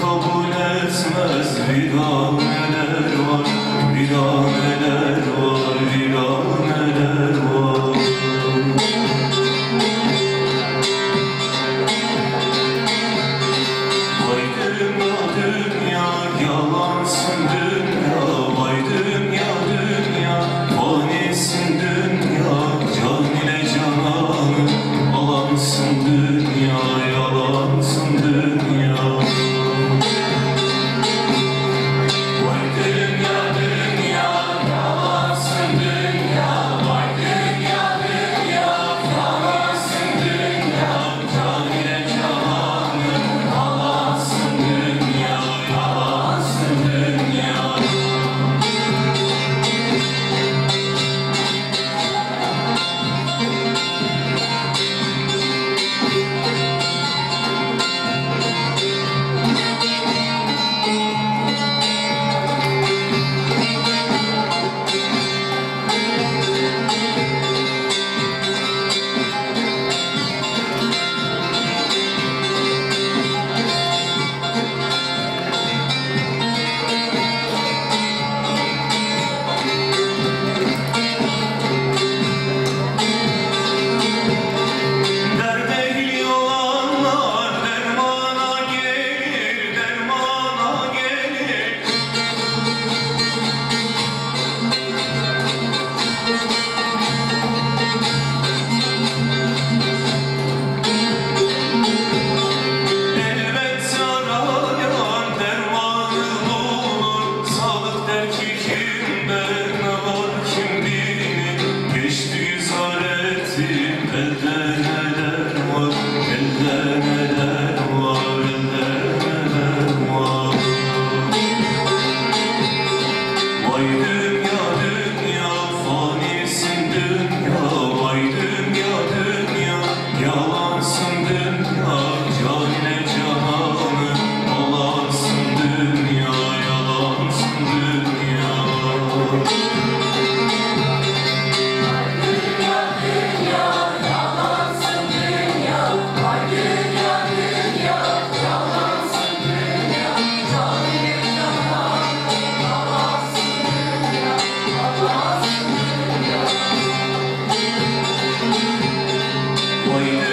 kabul etmez. Vidaneler var, vidaneler var, vidaneler var? Haykırma dünya yalan sürdürme Boy.